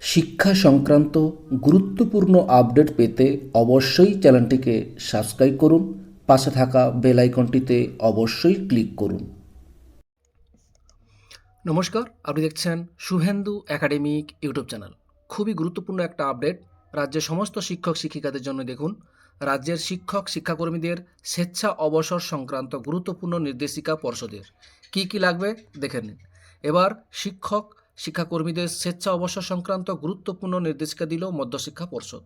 শিক্ষা সংক্রান্ত গুরুত্বপূর্ণ আপডেট পেতে অবশ্যই চ্যানেলটিকে সাবস্ক্রাইব করুন, পাশে থাকা বেল আইকনটিতে অবশ্যই ক্লিক করুন। নমস্কার, আপনি দেখছেন শুভেন্দু একাডেমিক ইউটিউব চ্যানেল। খুবই গুরুত্বপূর্ণ একটা আপডেট। রাজ্যের সমস্ত শিক্ষক, শিক্ষিকাদের জন্য দেখুন, রাজ্যের শিক্ষক, শিক্ষাকর্মীদের স্বেচ্ছা অবসর সংক্রান্ত গুরুত্বপূর্ণ নির্দেশিকা পর্ষদের। কি কি লাগবে দেখে নিন। এবার শিক্ষক শিক্ষাকর্মীদের স্বেচ্ছা অবসর সংক্রান্ত গুরুত্বপূর্ণ নির্দেশিকা দিল মধ্যশিক্ষা পর্ষদ।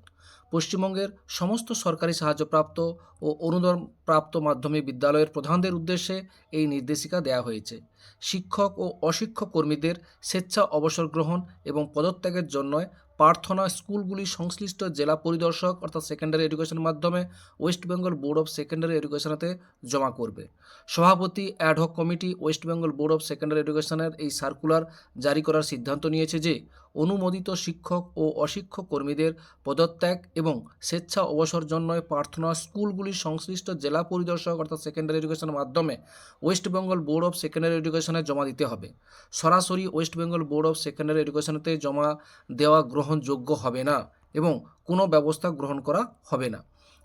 পশ্চিমবঙ্গের সমস্ত সরকারি সাহায্যপ্রাপ্ত ও অনুদান প্রাপ্ত মাধ্যমিক বিদ্যালয়ের প্রধানদের উদ্দেশ্যে এই নির্দেশিকা দেওয়া হয়েছে। শিক্ষক ও অশিক্ষক কর্মীদের স্বেচ্ছা অবসর গ্রহণ এবং পদত্যাগের জন্য প্রার্থনা স্কুলগুলি সংশ্লিষ্ট জেলা পরিদর্শক অর্থাৎ সেকেন্ডারি এডুকেশনের মাধ্যমে West Bengal board of secondary এডুকেশনেতে জমা করবে। সভাপতি ad hoc committee West Bengal board of secondary এডুকেশনের এই সার্কুলার জারি করার সিদ্ধান্ত নিয়েছে যে অনুমোদিত শিক্ষক ও অশিক্ষক কর্মীদের পদত্যাগ এবং স্বেচ্ছা অবসর জন্য প্রার্থনা স্কুলগুলি সংশ্লিষ্ট জেলা পরিদর্শক অর্থাৎ সেকেন্ডারি এডুকেশনের মাধ্যমে West Bengal board of secondary এডুকেশনে জমা দিতে হবে। সরাসরি West Bengal board of secondary এডুকেশনেতে জমা দেওয়া গ্রহণযোগ্য হবে না এবং কোনো ব্যবস্থা গ্রহণ করা হবে না।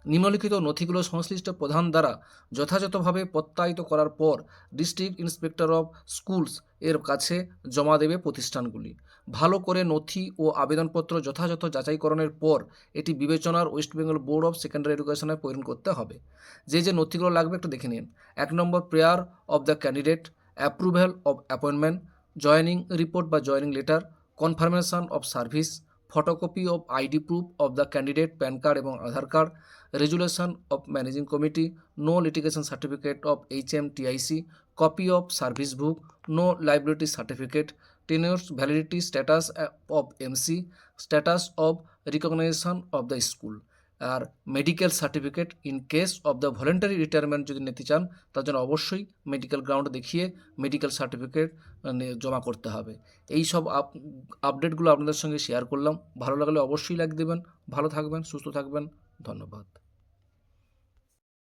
নিম্নলিখিত নথিগুলো সংশ্লিষ্ট প্রধান দ্বারা যথাযথভাবে প্রত্যায়িত করার পর ডিস্ট্রিক্ট ইন্সপেক্টর অফ স্কুলস এর কাছে জমা দেবে প্রতিষ্ঠানগুলি। ভালো করে নথি ও আবেদনপত্র যথাযথ যাচাইকরণের পর এটি বিবেচনার West Bengal board of secondary এডুকেশনে প্রেরণ করতে হবে। যে যে নথিগুলো লাগবে একটু দেখে নিন। এক number, prayer of the candidate, approval of appointment, joining report বা joining letter, confirmation of service, photocopy of ID proof of the candidate, pan card এবং Aadhaar card, resolution of managing committee, no litigation certificate of H M TIC copy of service book no liability certificate tenures validity status of MC status of recognition of the school R medical certificate in case of the voluntary retirement যদি নিতে চান, তার জন্য অবশ্যই medical ground দেখিয়ে medical certificate জমা করতে হবে। এই সব আপ আপডেটগুলো আপনাদের সঙ্গে শেয়ার করলাম। ভালো লাগলে অবশ্যই লাইক দেবেন। ভালো থাকবেন, সুস্থ থাকবেন। ধন্যবাদ।